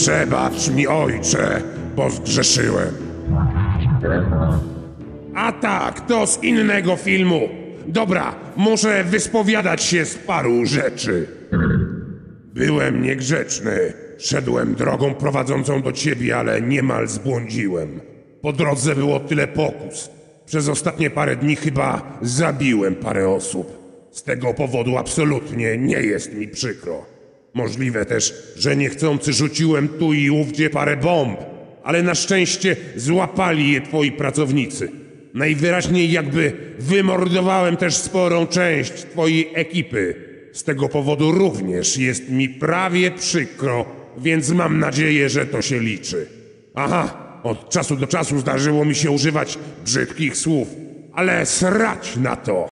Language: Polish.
Przebacz mi, ojcze, bo zgrzeszyłem. A tak, to z innego filmu. Dobra, muszę wyspowiadać się z paru rzeczy. Byłem niegrzeczny. Szedłem drogą prowadzącą do ciebie, ale niemal zbłądziłem. Po drodze było tyle pokus. Przez ostatnie parę dni chyba zabiłem parę osób. Z tego powodu absolutnie nie jest mi przykro. Możliwe też, że niechcący rzuciłem tu i ówdzie parę bomb, ale na szczęście złapali je twoi pracownicy. Najwyraźniej jakby wymordowałem też sporą część twojej ekipy. Z tego powodu również jest mi prawie przykro, więc mam nadzieję, że to się liczy. Aha, od czasu do czasu zdarzyło mi się używać brzydkich słów, ale srać na to.